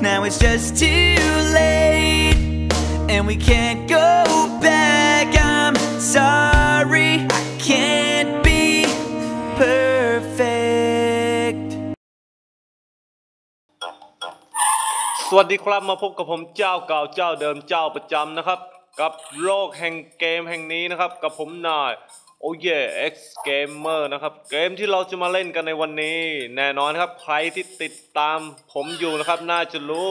Now it's just too late, and we can't go back. I'm sorry, I can't be perfect. สวัสดีครับมาพบกับผมเจ้าเก่าเจ้าเดิมเจ้าประจำนะครับ กับโลกแห่งเกมแห่งนี้นะครับ กับผมนาย โอ้ย X Gamer นะครับ เกมที่เราจะมาเล่นกันในวันนี้ แน่นอนครับ ใครที่ติดตามผมอยู่นะครับ น่าจะรู้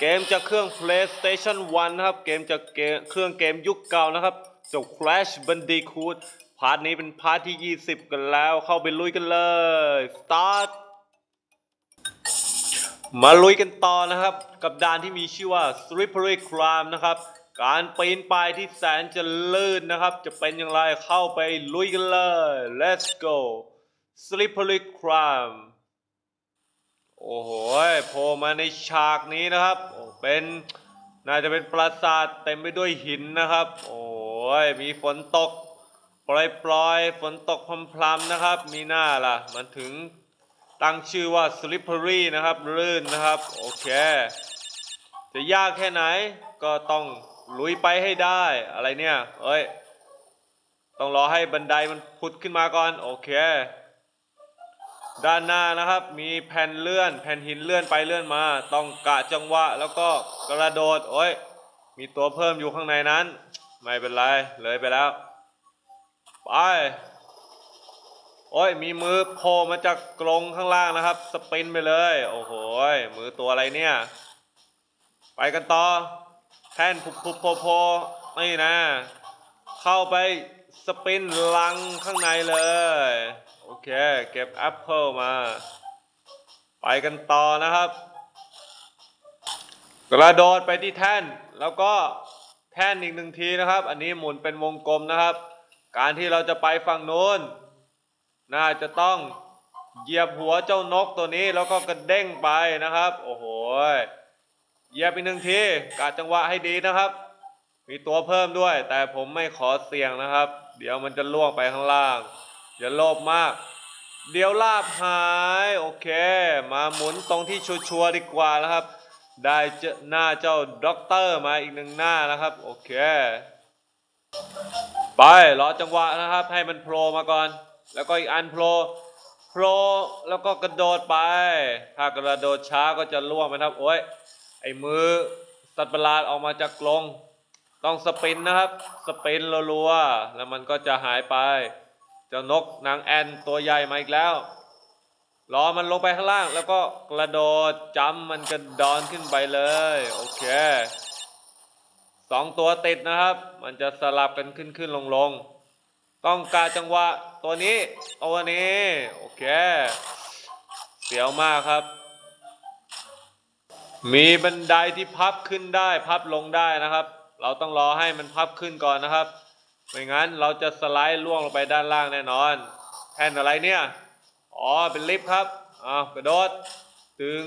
เกมจากเครื่อง PlayStation 1 นะครับ เกมจากเครื่องเกมยุคเก่านะครับจ้า Crash Bandicoot พาร์ทนี้เป็นพาร์ทที่ 20 กันแล้ว เข้าไปลุยกันเลย Start มาลุยกันต่อนะครับ กับด่านที่มีชื่อว่า Slippery Climb นะครับ การปีนป่ายที่แสนจะลื่นนะครับ จะเป็นอย่างไรเข้าไปลุยกันเลย Let's go Slippery Climb โอ้โหโผล่มาในฉากนี้นะครับ เป็นน่าจะเป็นปราสาทเต็มไปด้วยหินนะครับ โอ้ยมีฝนตก ปล่อยๆฝนตกพรำๆนะครับ มีหน้าล่ะ มันถึงตั้งชื่อว่า slippery นะครับ ลื่นนะครับ โอเค จะยากแค่ไหนก็ต้อง ลุยไปให้ได้อะไรเนี่ย เอ้ย ต้องรอให้บันไดมันพุดขึ้นมาก่อน โอเค ด้านหน้านะครับ มีแผ่นเลื่อน แผ่นหินเลื่อนไปเลื่อนมา ต้องกะจังหวะ แล้วก็กระโดด โอ้ย มีตัวเพิ่มอยู่ข้างในนั้น ไม่เป็นไร เลยไปแล้ว ไป โอ้ย มีมือโผล่มาจากกรงข้างล่างนะครับ สปินไปเลย โอ้โหยมือตัวอะไรเนี่ย ไปกันต่อ แท่นพุบพุบโพโพนี่นะ เข้าไปสปินลังข้างในเลย โอเค เก็บแอปเปิลมา ไปกันต่อนะครับ กระโดดไปที่แท่น แล้วก็แท่นอีกหนึ่งทีนะครับ อันนี้หมุนเป็นวงกลมนะครับ การที่เราจะไปฝั่งโน้น น่าจะต้องเหยียบหัวเจ้านกตัวนี้แล้วก็กระเด้งไปนะครับ โอ้โห เยียบอีกหนึ่งทีกะจังหวะให้ดีนะครับ มีตัวเพิ่มด้วย แต่ผมไม่ขอเสี่ยงนะครับ เดี๋ยวมันจะล่วงไปข้างล่าง อย่าโลภมาก เดี๋ยวลาบหาย โอเค มาหมุนตรงที่ชัวร์ดีกว่านะครับ ได้เจอหน้าเจ้าด็อกเตอร์มาอีกหนึ่งหน้านะครับ โอเค ไปรอจังหวะนะครับ ให้มันโผล่มาก่อน แล้วก็อีกอันโผล่โผล่แล้วก็กระโดดไป ถ้ากระโดดช้าก็จะล่วงไปนะครับโอ้ย ไอ้มือสัตว์ประหลาดออกมาจากกรงต้องสปินนะครับ สปินรัวๆแล้วมันก็จะหายไป เจ้านกนางแอนตัวใหญ่มาอีกแล้วรอมันลงไปข้างล่างแล้วก็กระโดดจำมันกระดอนขึ้นไปเลย โอเคสองตัวติดนะครับ มันจะสลับกันขึ้นขึ้นลงลงต้องกาจังหวะตัวนี้ตัวนี้ โอเค เสียวมากครับ มีบันไดที่พับขึ้นได้ พับลงได้นะครับ เราต้องรอให้มันพับขึ้นก่อนนะครับ ไม่งั้นเราจะสไลด์ล่วงลงไปด้านล่างแน่นอนแท่นอะไรเนี่ย อ๋อ เป็นลิฟต์ครับอ้าวกระโดด ถึง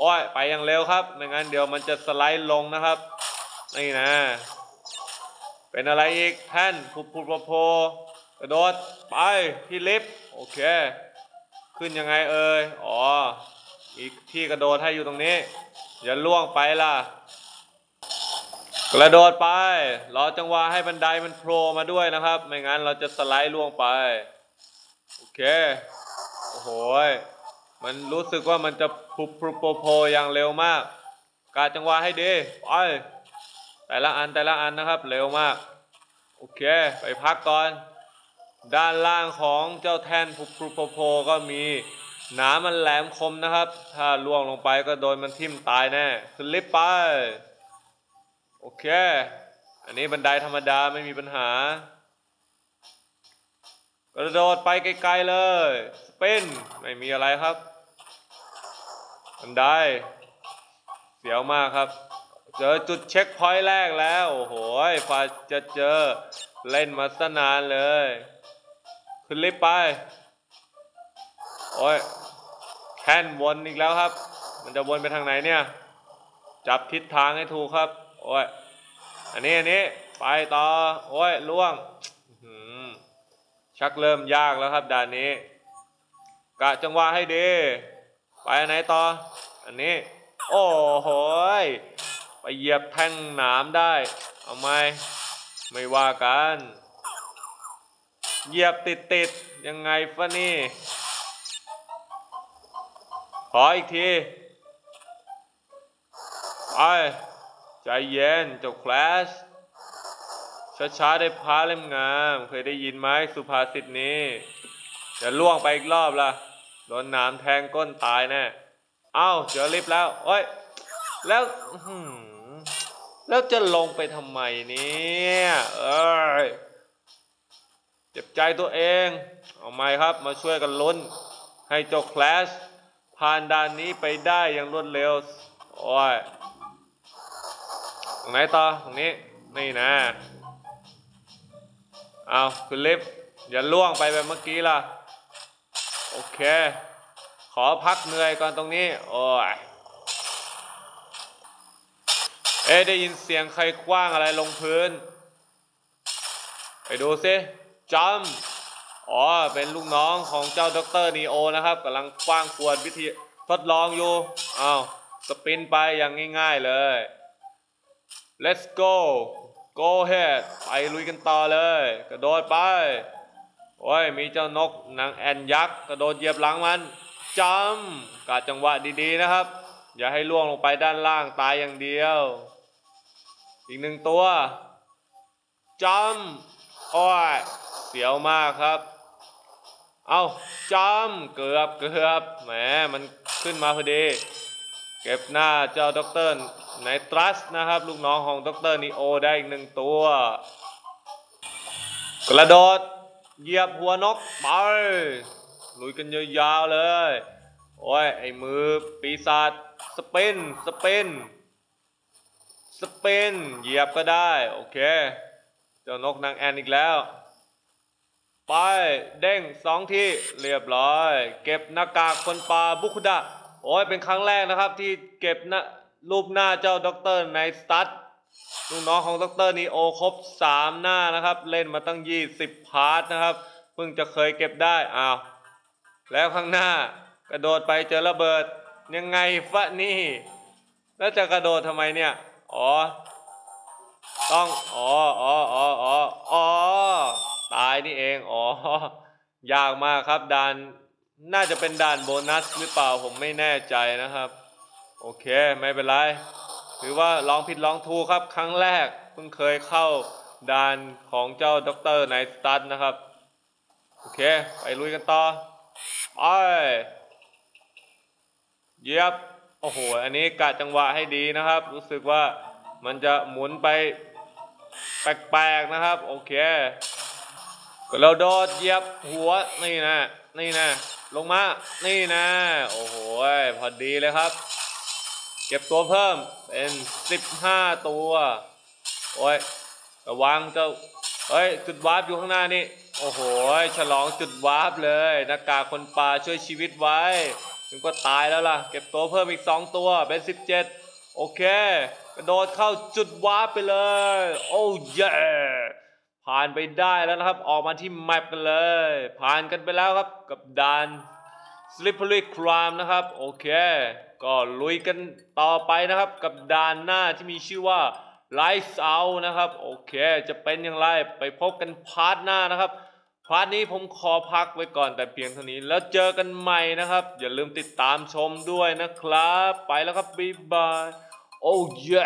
อ้อย ไปอย่างเร็วครับ ไม่งั้นเดี๋ยวมันจะสไลด์ลงนะครับ นี่นะ เป็นอะไรอีก แท่นพุบพุโพกระโดด ไปที่ลิฟต์ โอเค ขึ้นยังไงเอ่ย อ๋อ อีกที่กระโดดให้อยู่ตรงนี้ อย่าล่วงไปล่ะ กระโดดไป รอจังหวะให้บันไดมันโผล่มาด้วยนะครับ ไม่งั้นเราจะสไลด์ล่วงไป โอเค โอ้โหยมันรู้สึกว่ามันจะพุบพุบโพโพอย่างเร็วมาก กาจังหวะให้ดีไปแต่ละอันแต่ละอันนะครับ เร็วมาก โอเค ไปพักก่อน ด้านล่างของเจ้าแท่นพุบพุบโพโพก็มี หนามันแหลมคมนะครับ ถ้าล่วงลงไปก็โดนมันทิ่มตายแน่ ขึ้นลิฟต์ไป โอเค อันนี้บันไดธรรมดาไม่มีปัญหา กระโดดไปไกลๆเลย สเปนไม่มีอะไรครับ บันได เสียวมากครับ เจอจุดเช็คพอยต์แรกแล้ว โอ้โหฟาจะเจอ เล่นมาสนานเลย ขึ้นลิฟต์ไปโอ้ย แค่นวนอีกแล้วครับ มันจะวนไปทางไหนเนี่ย จับทิศทางให้ถูกครับ โอ้ย อันนี้อันนี้ไปต่อ โอ้ยล่วง ชักเริ่มยากแล้วครับด่านนี้ กะจังหวะให้ดี ไปไหนต่อ อันนี้ โอ้โหยไปเหยียบแท่งหนามได้ เอาไหมไม่ว่ากัน เหยียบติดติดๆยังไงฟะนี่ ขออีกทีไปใจเย็นจ้าคลาสช้าๆได้พาเล่มงาม เคยได้ยินไหมสุภาษิตนี้ จะล่วงไปอีกรอบละโดนนามแทงก้นตายแน่เอ้าเจอลิฟต์แล้วโอ้ยแล้วแล้วจะลงไปทำไมเนี่ยเอ้ยเจ็บใจตัวเอง เอาไหมครับมาช่วยกันลุ้น ให้จ้าคลาส ผ่านด่านนี้ไปได้อย่างรวดเร็ว โอ้ยตรงไหนต่อตรงนี้ นี่นะ เอาขึ้นลิฟต์อย่าล่วงไปแบบเมื่อกี้ล่ะ โอเค ขอพักเหนื่อยก่อนตรงนี้ โอ้ย เอ๊ได้ยินเสียงใครคว้างอะไรลงพื้น ไปดูซิจอม อ๋อ เป็นลูกน้องของเจ้าด็อกเตอร์นีโอนะครับกำลังคว้างขวดวิธีทดลองอยู่อ้าวสปินไปอย่างง่ายๆเลย let's go go ahead ไปลุยกันต่อเลย กระโดดไป โอ้ย มีเจ้านกนางแอนยักษ์กระโดดเหยียบหลังมันจำกาจังหวะดีๆนะครับ อย่าให้ล่วงลงไปด้านล่างตายอย่างเดียว อีกหนึ่งตัวจำโอ้ย เสียวมากครับ เอาจำเกือบเกือบแหมมันขึ้นมาพอดี เก็บหน้าเจ้าด็อกเตอร์ไนตรัสนะครับ ลูกน้องของด็อกเตอร์นีโอได้อีกหนึ่งตัว กระโดดเหยียบหัวนกไปลุยกันยาวๆเลย โอ้ย ไอ้มือปีศาจสเปนสเปนสเปนเหยียบก็ได้ โอเค เจ้านกนางแอนอีกแล้ว ไปเด้งสองที่เรียบร้อย เก็บหน้ากากคนป่าบุคุดะโอ้ยเป็นครั้งแรกนะครับ ที่เก็บน้ารูปหน้าเจ้าด็อกเตอร์ในสตัดลูกน้องของด็อกเตอร์นีโอครบสามหน้านะครับ เล่นมาตั้งยี่สิบพาร์ทนะครับเพิ่งจะเคยเก็บได้อ้าวแล้วข้างหน้ากระโดดไปเจอระเบิดยังไงฟะนี่ แล้วจะกระโดดทำไมเนี่ย อ๋อ ต้อง อ๋ออ๋ออ๋ออ๋อ ตายนี่เอง อ๋อยากมากครับด่านน่าจะเป็นด่านโบนัสหรือเปล่าผมไม่แน่ใจนะครับ โอเคไม่เป็นไรถือว่าลองผิดลองถูกครับ ครั้งแรกเพิ่งเคยเข้าด่านของเจ้าด็อกเตอร์ในสตันนะครับ โอเค ไปลุยกันต่อไปเยียบโอ้โห อันนี้กะจังหวะให้ดีนะครับ รู้สึกว่ามันจะหมุนไปแปลกๆนะครับ โอเค เราโดดเหยียบหัวนี่นะนี่นะลงมา นี่นะ โอ้โหพอดีเลยครับ เก็บตัวเพิ่มเป็นสิบห้าตัว โอ้ยระวังเจ้าเฮ้ย จุดวาร์ปอยู่ข้างหน้านี่ โอ้โห ฉลองจุดวาร์ปเลยหน้ากากคนป่าช่วยชีวิตไว้ถึงก็ตายแล้วล่ะ เก็บตัวเพิ่มอีกสองตัวเป็นสิบเจ็ดโอเค กระโดดเข้าจุดวาร์ปไปเลย โอ้เย่ ผ่านไปได้แล้วนะครับ ออกมาที่แมปกันเลย ผ่านกันไปแล้วครับกับด่าน Slippery Crime นะครับ โอเค ก็ลุยกันต่อไปนะครับ กับด่านหน้าที่มีชื่อว่า Lights Out นะครับ โอเค จะเป็นอย่างไรไปพบกันพาร์ทหน้านะครับ พาร์ทนี้ผมขอพักไว้ก่อนแต่เพียงเท่านี้ แล้วเจอกันใหม่นะครับ อย่าลืมติดตามชมด้วยนะครับ ไปแล้วครับบ๊ายบายโอ้เย่